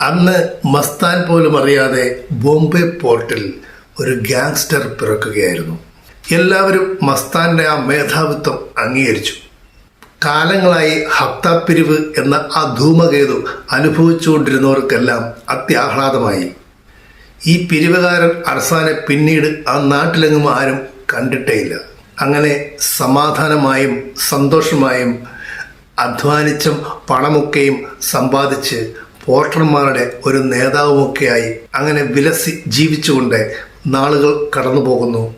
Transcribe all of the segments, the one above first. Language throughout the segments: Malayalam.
അന്ന് മസ്താൻ പോലും അറിയാതെ ബോംബെ പോർട്ടിൽ ഒരു ഗാങ്സ്റ്റർ പിറക്കുകയായിരുന്നു. എല്ലാവരും മസ്താന്റെ ആ മേധാവിത്വം അംഗീകരിച്ചു. കാലങ്ങളായി ഹപ്താപ്പിരിവ് എന്ന ആ ധൂമകേതു അനുഭവിച്ചുകൊണ്ടിരുന്നവർക്കെല്ലാം അത്യാഹ്ലാദമായി. ഈ പിരിവുകാരൻ അർസാനെ പിന്നീട് ആ നാട്ടിലെങ്ങും ആരും കണ്ടിട്ടേയില്ല. അങ്ങനെ സമാധാനമായും സന്തോഷമായും അധ്വാനിച്ചും പണമൊക്കെയും സമ്പാദിച്ച് പോർട്ടർമാരുടെ ഒരു നേതാവുമൊക്കെയായി അങ്ങനെ വിലസി ജീവിച്ചുകൊണ്ട് നാളുകൾ കടന്നു പോകുന്നു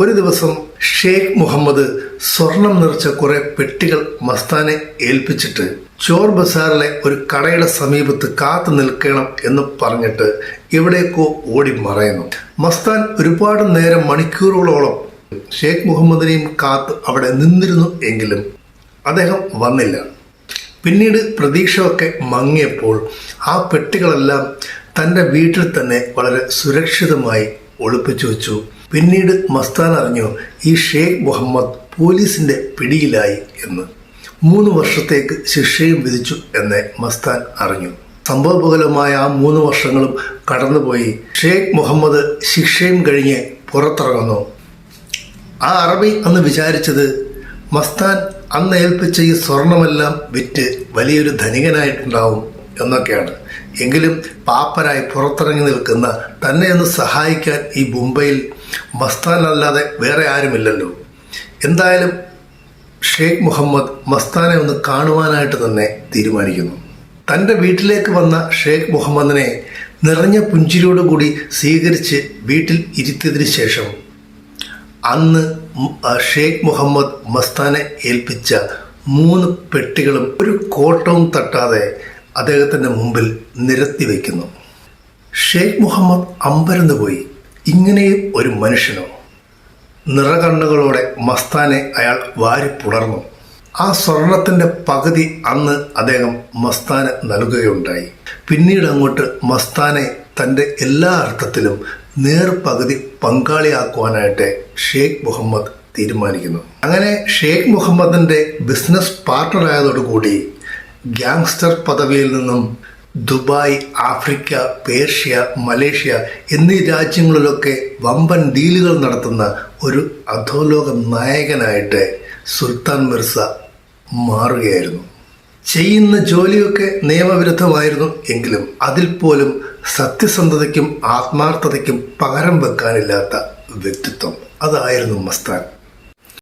ഒരു ദിവസം ഷെയ്ഖ് മുഹമ്മദ് സ്വർണം നിറച്ച കുറെ പെട്ടികൾ മസ്താനെ ഏൽപ്പിച്ചിട്ട് ചോർ ബസാറിലെ ഒരു കടയുടെ സമീപത്ത് കാത്തു നിൽക്കണം എന്ന് പറഞ്ഞിട്ട് എവിടേക്കോ ഓടി മറയുന്നു. മസ്താൻ ഒരുപാട് നേരം മണിക്കൂറുകളോളം ഷെയ്ഖ് മുഹമ്മദിനെയും കാത്ത് അവിടെ നിന്നിരുന്നു എങ്കിലും അദ്ദേഹം വന്നില്ല. പിന്നീട് പ്രതീക്ഷയൊക്കെ മങ്ങിയപ്പോൾ ആ പെട്ടികളെല്ലാം തന്റെ വീട്ടിൽ തന്നെ വളരെ സുരക്ഷിതമായി ഒളിപ്പിച്ചു വെച്ചു. പിന്നീട് മസ്താൻ അറിഞ്ഞു ഈ ഷെയ്ഖ് മുഹമ്മദ് പോലീസിന്റെ പിടിയിലായി എന്ന്. മൂന്ന് വർഷത്തേക്ക് ശിക്ഷയും വിധിച്ചു എന്ന് മസ്താൻ അറിഞ്ഞു. സംഭവബഹുലമായ ആ മൂന്ന് വർഷങ്ങളും കടന്നുപോയി. ഷെയ്ഖ് മുഹമ്മദ് ശിക്ഷയും കഴിഞ്ഞ് പുറത്തിറങ്ങുന്നു. ആ അറബി അന്ന് വിചാരിച്ചത് മസ്താൻ അന്ന് ഏൽപ്പിച്ച ഈ സ്വർണമെല്ലാം വിറ്റ് വലിയൊരു ധനികനായിട്ടുണ്ടാവും എന്നൊക്കെയാണ്. എങ്കിലും പാപ്പരായി പുറത്തിറങ്ങി നിൽക്കുന്ന തന്നെ ഒന്ന് സഹായിക്കാൻ ഈ ബുംബൈയിൽ മസ്താനല്ലാതെ വേറെ ആരുമില്ലല്ലോ. എന്തായാലും ഷെയ്ഖ് മുഹമ്മദ് മസ്താനെ ഒന്ന് കാണുവാനായിട്ട് തന്നെ തീരുമാനിക്കുന്നു. തന്റെ വീട്ടിലേക്ക് വന്ന ഷെയ്ഖ് മുഹമ്മദിനെ നിറഞ്ഞ പുഞ്ചിരിയോടുകൂടി സ്വീകരിച്ച് വീട്ടിൽ ഇരുത്തിയതിനു ശേഷം അന്ന് ഷെയ്ഖ് മുഹമ്മദ് മസ്താനെ ഏൽപ്പിച്ച മൂന്ന് പെട്ടികളും ഒരു കോട്ടവും തട്ടാതെ അദ്ദേഹത്തിന്റെ മുമ്പിൽ നിരത്തി വയ്ക്കുന്നു. ഷെയ്ഖ് മുഹമ്മദ് അമ്പരന്ന് പോയി. ഇങ്ങനെയും ഒരു മനുഷ്യനോ. നിറകണ്ണുകളോടെ മസ്താനെ അയാൾ വാരി പുണർന്നു. ആ സ്വർണത്തിന്റെ പകുതി അന്ന് അദ്ദേഹം മസ്താന് നൽകുകയുണ്ടായി. പിന്നീട് അങ്ങോട്ട് മസ്താനെ തന്റെ എല്ലാ അർത്ഥത്തിലും നേർ പകുതി പങ്കാളിയാക്കുവാനായിട്ട് ഷെയ്ഖ് മുഹമ്മദ് തീരുമാനിക്കുന്നു. അങ്ങനെ ഷെയ്ഖ് മുഹമ്മദിന്റെ ബിസിനസ് പാർട്ണറായതോടുകൂടി ഗ്യാങ്സ്റ്റർ പദവിയിൽ നിന്നും ദുബായ് ആഫ്രിക്ക പേർഷ്യ മലേഷ്യ എന്നീ രാജ്യങ്ങളിലൊക്കെ വമ്പൻ ഡീലുകൾ നടത്തുന്ന ഒരു അധോലോക നായകനായിട്ട് സുൽത്താൻ മിർസ മാറുകയായിരുന്നു. ചെയ്യുന്ന ജോലിയൊക്കെ നിയമവിരുദ്ധമായിരുന്നു എങ്കിലും അതിൽ പോലും സത്യസന്ധതയ്ക്കും ആത്മാർത്ഥതയ്ക്കും പകരം വെക്കാനില്ലാത്ത വ്യക്തിത്വം. അതായിരുന്നു മസ്താൻ.